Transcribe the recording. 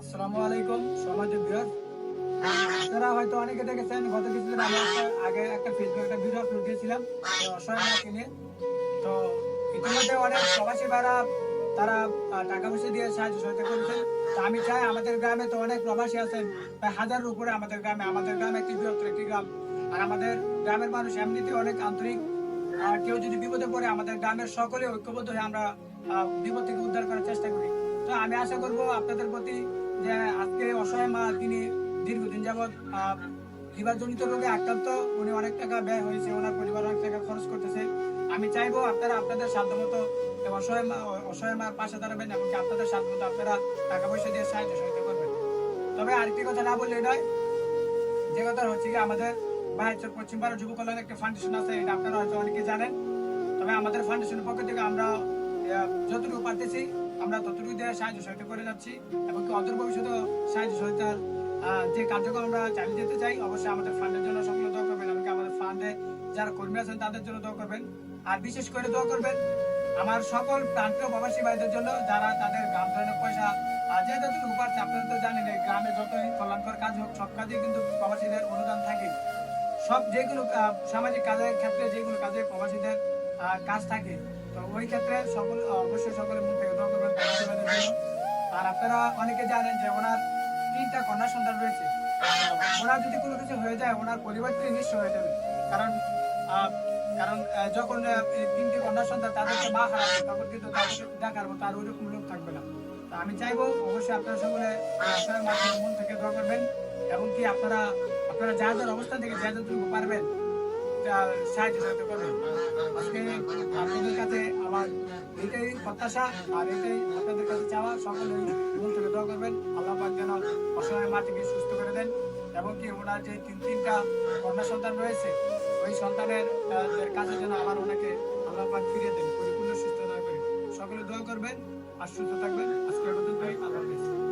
আসসালামু আলাইকুম সমাজ ভিউয়ার আপনারা হয়তো অনেকে দেখেছেন, গত কিছুদিন আমি আগে একটা ফেসবুকে একটা ভিডিও আপলোড দিয়েছিলাম অসহায় মাকে নিয়ে। তো ইতিমধ্যে অনেক প্রবাসী ভাইরা তারা টাকা পয়সা দিয়ে সাহায্য সহায়তা করেছেন। তো আমি চাই আমাদের গ্রামে তো অনেক প্রবাসী আছেন, প্রায় হাজারের উপরে আমাদের গ্রামে। আমাদের গ্রাম একটি বৃহত্তর একটি গ্রাম। আর আমাদের গ্রামের মানুষ এমনিতে অনেক আন্তরিক। আর কেউ যদি বিপদে পড়ে, আমাদের গ্রামের সকলে ঐক্যবদ্ধ হয়ে আমরা বিপদ থেকে উদ্ধার করার চেষ্টা করি। তো আমি আশা করব আপনাদের প্রতি যে আজকে অসহায় মা তিনি দীর্ঘদিন যাবৎ লিভারজনিত রোগে আক্রান্ত, উনি অনেক টাকা ব্যয় হয়েছে, ওনার পরিবার অনেক টাকা খরচ করতেছে। আমি চাইব আপনারা আপনাদের সাধ্য মতো এই অসহায় মা, অসহায় মার পাশে দাঁড়াবেন এবং আপনাদের সাধ্য মতো আপনারা টাকা পয়সা দিয়ে সাহায্য সহায়তা করবেন। তবে আরেকটি কথা না বললে নয়, যে কথা হচ্ছে কি, আমাদের বাহাইচর পশ্চিম ভারত যুব কল্যাণ একটা ফাউন্ডেশন আছে, এটা আপনারা হয়তো অনেকে জানেন। তবে আমাদের ফাউন্ডেশনের পক্ষ থেকে আমরা যতটুকু পারতেছি, আমরা ততটুকু দিয়ে সাহায্য সহায়তা করে যাচ্ছি এবং অদূর ভবিষ্যতে সাহায্য সহায়তার যে কার্যক্রম আমরা চালিয়ে যেতে চাই, অবশ্যই আমাদের ফান্ডের জন্য সকলে দোয়া করবেন, এমনকি আমাদের ফান্ডে যারা কর্মী আছেন তাদের জন্য দোয়া করবেন। আর বিশেষ করে দোয়া করবেন আমার সকল প্রান্তীয় প্রবাসী ভাইদের জন্য যারা তাদের গ্রাম ধরনের পয়সা আর যে যতটুকু পারছে, আপনারা তো জানেন এই গ্রামে যতই কল্যাণকর কাজ হোক, সব কাজে কিন্তু প্রবাসীদের অনুদান থাকে। সব যেগুলো সামাজিক কাজের ক্ষেত্রে যেগুলো কাজে প্রবাসীদের কাজ থাকে। তো ওই ক্ষেত্রে সকল অবশ্যই সকলে মন থেকে দোয়া করবেন আর আপনারা অনেকে জানেন যে ওনার তিনটা কন্যা সন্তান রয়েছে। ওনার যদি কোনো কিছু হয়ে যায়, ওনার পরিবারটি নিঃস্ব হয়ে যাবে। কারণ কারণ যখন তিনটি কন্যা সন্তান তাদেরকে মা হারাবে, তখন কিন্তু তাদেরকে দেখার মতো আর ওইরকম লোক থাকবে না। তো আমি চাইব অবশ্যই আপনারা সকলে আপনার মাধ্যমে মন থেকে দোয়া করবেন, এবং কি আপনারা আপনারা যা যার অবস্থান থেকে যা যতটুকু পারবেন সাহায্য সহায়তা করবেন। আজকে আপনাদের কাছে আমার এটাই প্রত্যাশা, আর এটাই আপনাদের কাছে চাওয়া। সকলে দোয়া করবেন। আল্লাহ পাক যেন অসময় মাটিকে সুস্থ করে দেন। এবং কি ওনার যে তিন তিনটা কন্যা সন্তান রয়েছে, ওই সন্তানের কাছে যেন আবার ওনাকে আল্লাহ পাক ফিরিয়ে দেন, পরিপূর্ণ সুস্থতা করে। সকলে দোয়া করবেন আর থাকবেন। আজকে পর্যন্তই আল্লাহ হাফেজ।